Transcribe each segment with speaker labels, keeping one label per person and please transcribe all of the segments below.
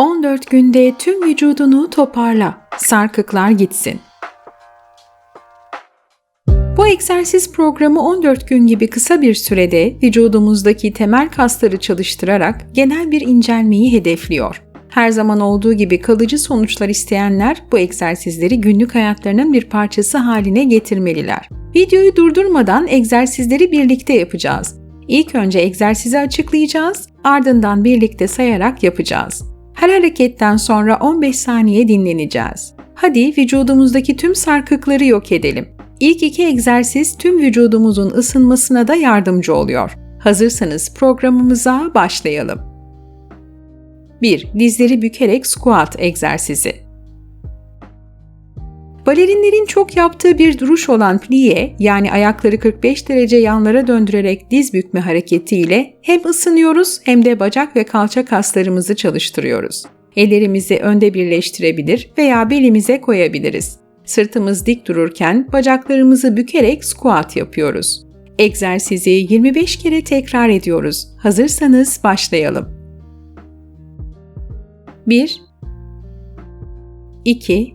Speaker 1: 14 günde tüm vücudunu toparla. Sarkıklar gitsin. Bu egzersiz programı 14 gün gibi kısa bir sürede vücudumuzdaki temel kasları çalıştırarak genel bir incelmeyi hedefliyor. Her zaman olduğu gibi kalıcı sonuçlar isteyenler bu egzersizleri günlük hayatlarının bir parçası haline getirmeliler. Videoyu durdurmadan egzersizleri birlikte yapacağız. İlk önce egzersizi açıklayacağız, ardından birlikte sayarak yapacağız. Her hareketten sonra 15 saniye dinleneceğiz. Hadi vücudumuzdaki tüm sarkıkları yok edelim. İlk iki egzersiz tüm vücudumuzun ısınmasına da yardımcı oluyor. Hazırsanız programımıza başlayalım. 1. Dizleri bükerek squat egzersizi. Balerinlerin çok yaptığı bir duruş olan plie yani ayakları 45 derece yanlara döndürerek diz bükme hareketiyle hem ısınıyoruz hem de bacak ve kalça kaslarımızı çalıştırıyoruz. Ellerimizi önde birleştirebilir veya belimize koyabiliriz. Sırtımız dik dururken bacaklarımızı bükerek squat yapıyoruz. Egzersizi 25 kere tekrar ediyoruz. Hazırsanız başlayalım. 1 2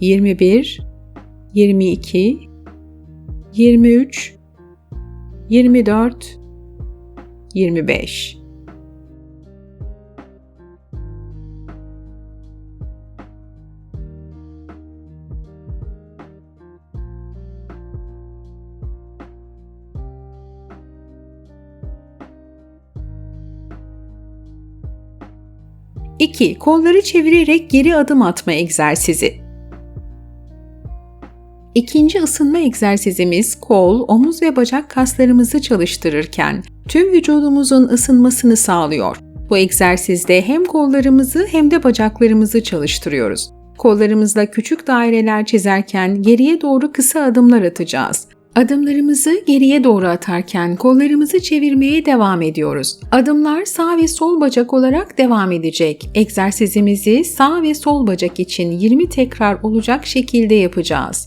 Speaker 1: 21 22 23 24 25 2. Kolları çevirerek geri adım atma egzersizi. İkinci ısınma egzersizimiz kol, omuz ve bacak kaslarımızı çalıştırırken tüm vücudumuzun ısınmasını sağlıyor. Bu egzersizde hem kollarımızı hem de bacaklarımızı çalıştırıyoruz. Kollarımızla küçük daireler çizerken geriye doğru kısa adımlar atacağız. Adımlarımızı geriye doğru atarken kollarımızı çevirmeye devam ediyoruz. Adımlar sağ ve sol bacak olarak devam edecek. Egzersizimizi sağ ve sol bacak için 20 tekrar olacak şekilde yapacağız.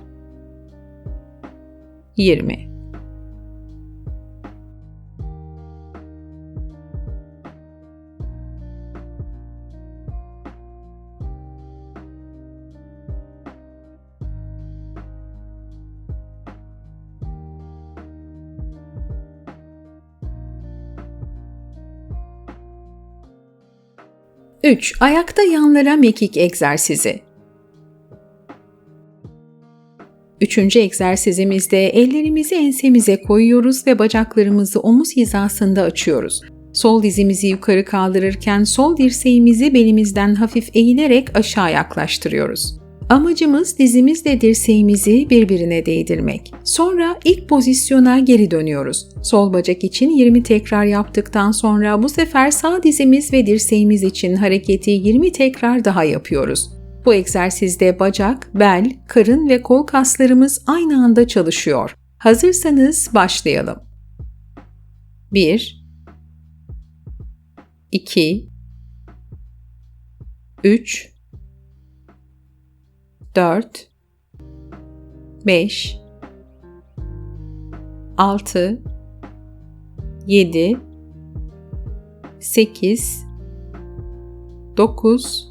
Speaker 1: 20 3. Ayakta yanlara mekik egzersizi. Üçüncü egzersizimizde ellerimizi ensemize koyuyoruz ve bacaklarımızı omuz hizasında açıyoruz. Sol dizimizi yukarı kaldırırken sol dirseğimizi belimizden hafif eğilerek aşağı yaklaştırıyoruz. Amacımız dizimizle dirseğimizi birbirine değdirmek. Sonra ilk pozisyona geri dönüyoruz. Sol bacak için 20 tekrar yaptıktan sonra bu sefer sağ dizimiz ve dirseğimiz için hareketi 20 tekrar daha yapıyoruz. Bu egzersizde bacak, bel, karın ve kol kaslarımız aynı anda çalışıyor. Hazırsanız başlayalım. 1 2 3 4 5 6 7 8 9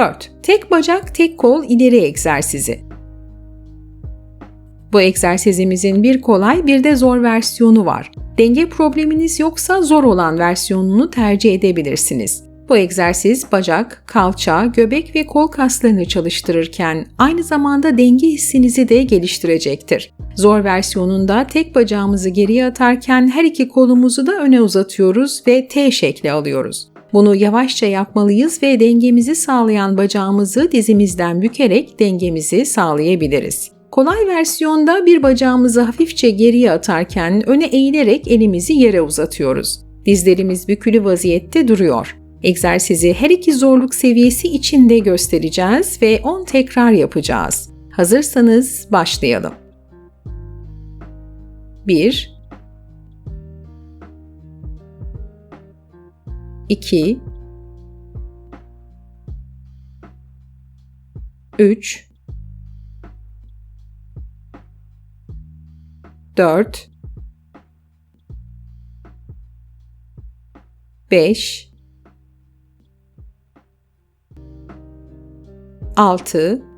Speaker 1: 4. Tek bacak tek kol ileri egzersizi. Bu egzersizimizin bir kolay bir de zor versiyonu var. Denge probleminiz yoksa zor olan versiyonunu tercih edebilirsiniz. Bu egzersiz bacak, kalça, göbek ve kol kaslarını çalıştırırken aynı zamanda denge hissinizi de geliştirecektir. Zor versiyonunda tek bacağımızı geriye atarken her iki kolumuzu da öne uzatıyoruz ve T şekli alıyoruz. Bunu yavaşça yapmalıyız ve dengemizi sağlayan bacağımızı dizimizden bükerek dengemizi sağlayabiliriz. Kolay versiyonda bir bacağımızı hafifçe geriye atarken öne eğilerek elimizi yere uzatıyoruz. Dizlerimiz bükülü vaziyette duruyor. Egzersizi her iki zorluk seviyesi içinde göstereceğiz ve 10 tekrar yapacağız. Hazırsanız başlayalım. 1 2 3 4 5 6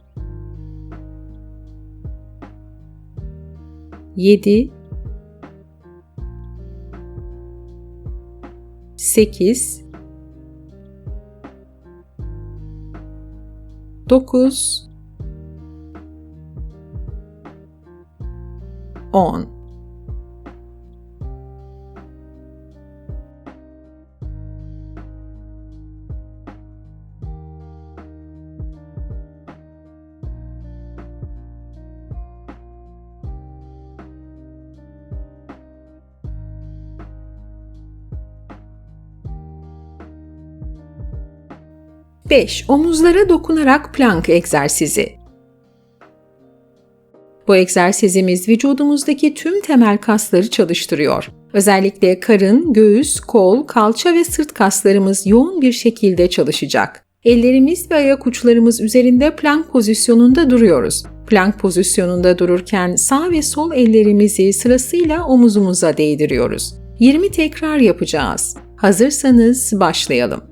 Speaker 1: 7 8 9 10 5. Omuzlara dokunarak plank egzersizi. Bu egzersizimiz vücudumuzdaki tüm temel kasları çalıştırıyor. Özellikle karın, göğüs, kol, kalça ve sırt kaslarımız yoğun bir şekilde çalışacak. Ellerimiz ve ayak uçlarımız üzerinde plank pozisyonunda duruyoruz. Plank pozisyonunda dururken sağ ve sol ellerimizi sırasıyla omuzumuza değdiriyoruz. 20 tekrar yapacağız. Hazırsanız başlayalım.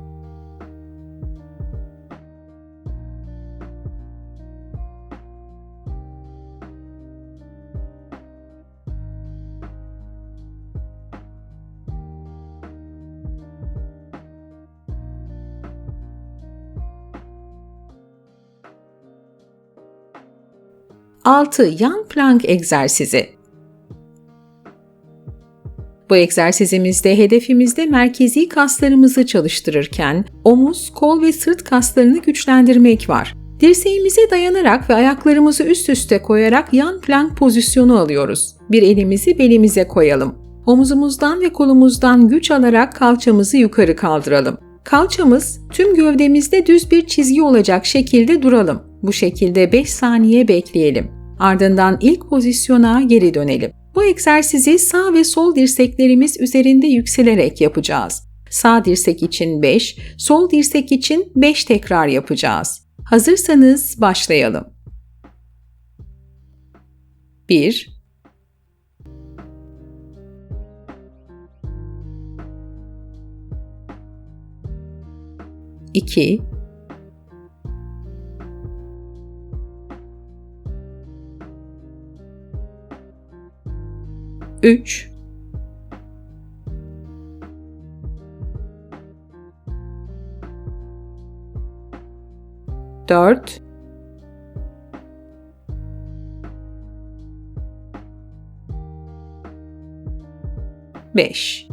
Speaker 1: 6. Yan plank egzersizi. Bu egzersizimizde hedefimizde merkezi kaslarımızı çalıştırırken omuz, kol ve sırt kaslarını güçlendirmek var. Dirseğimize dayanarak ve ayaklarımızı üst üste koyarak yan plank pozisyonu alıyoruz. Bir elimizi belimize koyalım. Omuzumuzdan ve kolumuzdan güç alarak kalçamızı yukarı kaldıralım. Kalçamız tüm gövdemizde düz bir çizgi olacak şekilde duralım. Bu şekilde 5 saniye bekleyelim. Ardından ilk pozisyona geri dönelim. Bu egzersizi sağ ve sol dirseklerimiz üzerinde yükselerek yapacağız. Sağ dirsek için 5, sol dirsek için 5 tekrar yapacağız. Hazırsanız başlayalım. 1 2 3 4 5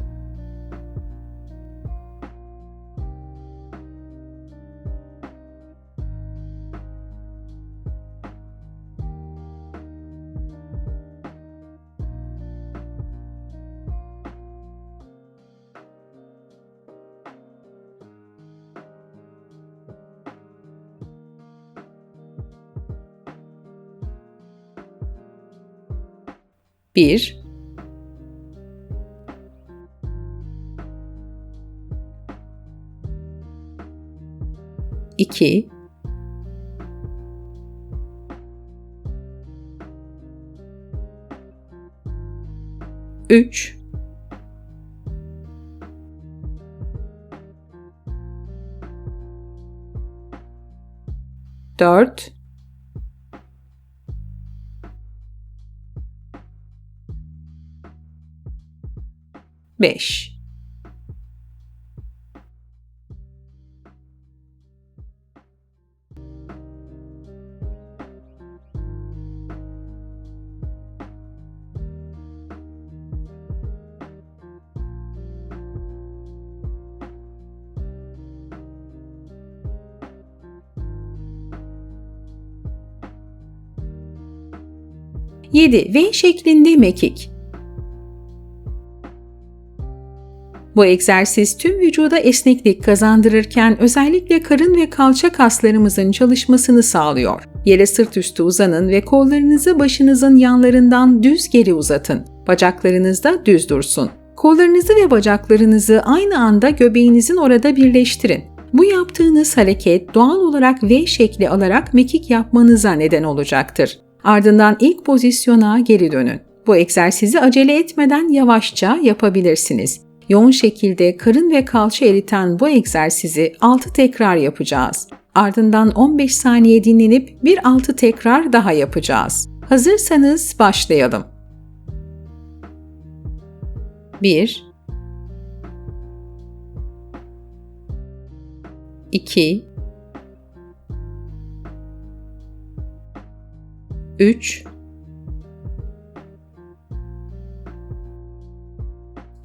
Speaker 1: 1 2 3 4 5 7. V şeklinde mekik Bu egzersiz tüm vücuda esneklik kazandırırken özellikle karın ve kalça kaslarımızın çalışmasını sağlıyor. Yere sırt üstü uzanın ve kollarınızı başınızın yanlarından düz geri uzatın. Bacaklarınız da düz dursun. Kollarınızı ve bacaklarınızı aynı anda göbeğinizin orada birleştirin. Bu yaptığınız hareket doğal olarak V şekli alarak mekik yapmanıza neden olacaktır. Ardından ilk pozisyona geri dönün. Bu egzersizi acele etmeden yavaşça yapabilirsiniz yoğun şekilde karın ve kalça eriten bu egzersizi 6 tekrar yapacağız. Ardından 15 saniye dinlenip bir 6 tekrar daha yapacağız. Hazırsanız başlayalım. 1 2 3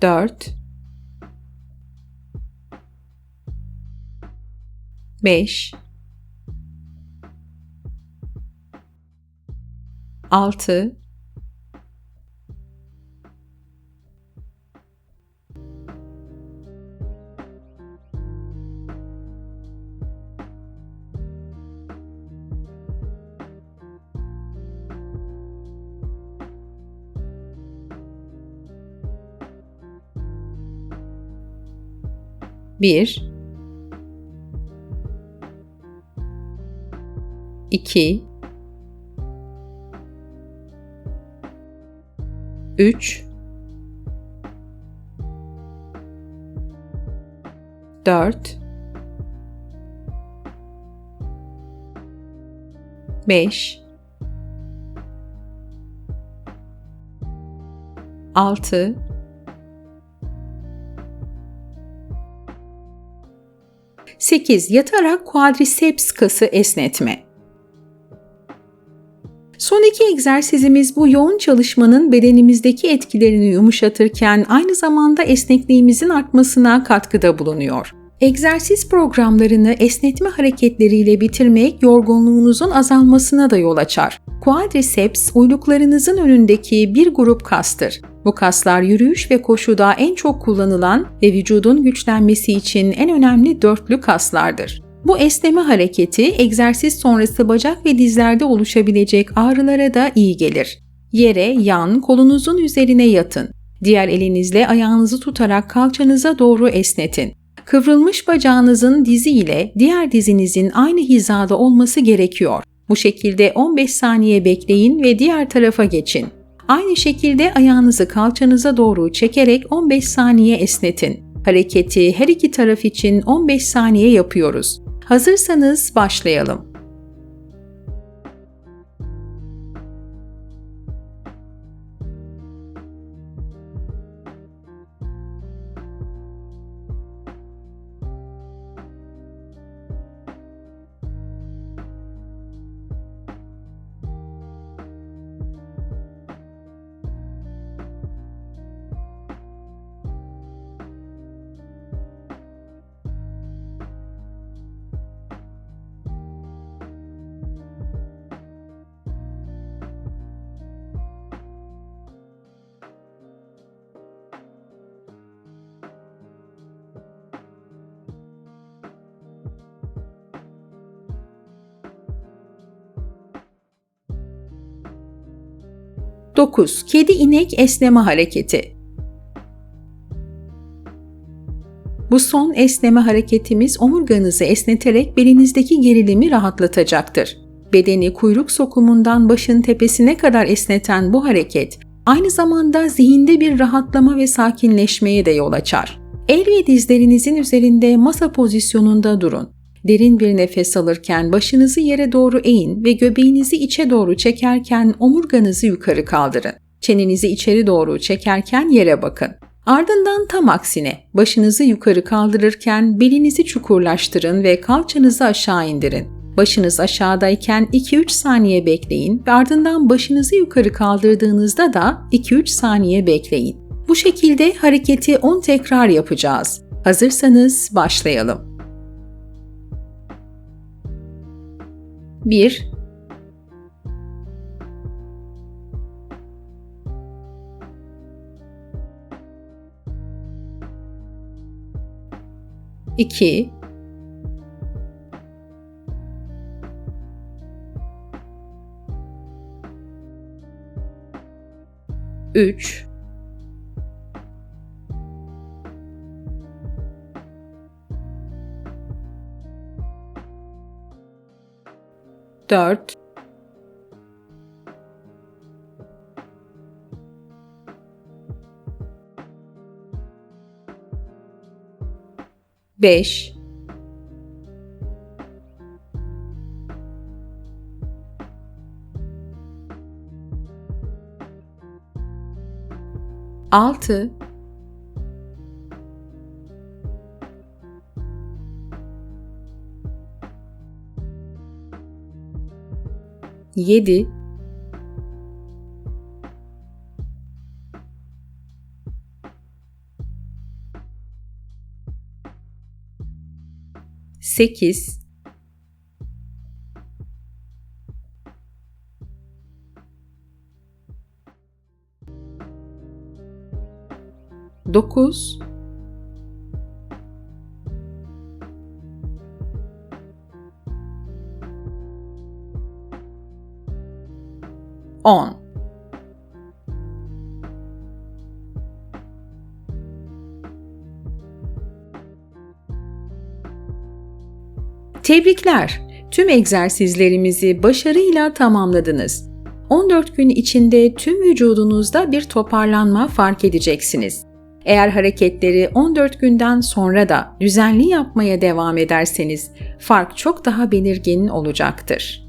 Speaker 1: 4 5 6 1 2 3 4 5 6 8 yatarak quadriceps kası esnetme. Son iki egzersizimiz bu yoğun çalışmanın bedenimizdeki etkilerini yumuşatırken aynı zamanda esnekliğimizin artmasına katkıda bulunuyor. Egzersiz programlarını esnetme hareketleriyle bitirmek yorgunluğunuzun azalmasına da yol açar. Quadriceps uyluklarınızın önündeki bir grup kastır. Bu kaslar yürüyüş ve koşuda en çok kullanılan ve vücudun güçlenmesi için en önemli dörtlü kaslardır. Bu esneme hareketi egzersiz sonrası bacak ve dizlerde oluşabilecek ağrılara da iyi gelir. Yere, yan, kolunuzun üzerine yatın. Diğer elinizle ayağınızı tutarak kalçanıza doğru esnetin. Kıvrılmış bacağınızın dizi ile diğer dizinizin aynı hizada olması gerekiyor. Bu şekilde 15 saniye bekleyin ve diğer tarafa geçin. Aynı şekilde ayağınızı kalçanıza doğru çekerek 15 saniye esnetin. Hareketi her iki taraf için 15 saniye yapıyoruz. Hazırsanız başlayalım. 9. Kedi inek esneme hareketi. Bu son esneme hareketimiz omurganızı esneterek belinizdeki gerilimi rahatlatacaktır. Bedeni kuyruk sokumundan başın tepesine kadar esneten bu hareket, aynı zamanda zihinde bir rahatlama ve sakinleşmeye de yol açar. El ve dizlerinizin üzerinde masa pozisyonunda durun. Derin bir nefes alırken başınızı yere doğru eğin ve göbeğinizi içe doğru çekerken omurganızı yukarı kaldırın. Çenenizi içeri doğru çekerken yere bakın. Ardından tam aksine başınızı yukarı kaldırırken belinizi çukurlaştırın ve kalçanızı aşağı indirin. Başınız aşağıdayken 2-3 saniye bekleyin ve ardından başınızı yukarı kaldırdığınızda da 2-3 saniye bekleyin. Bu şekilde hareketi 10 tekrar yapacağız. Hazırsanız başlayalım. 1 2 3 dört, beş, altı, 7 8 9 10 11 Tebrikler! Tüm egzersizlerimizi başarıyla tamamladınız. 14 gün içinde tüm vücudunuzda bir toparlanma fark edeceksiniz. Eğer hareketleri 14 günden sonra da düzenli yapmaya devam ederseniz fark çok daha belirgin olacaktır.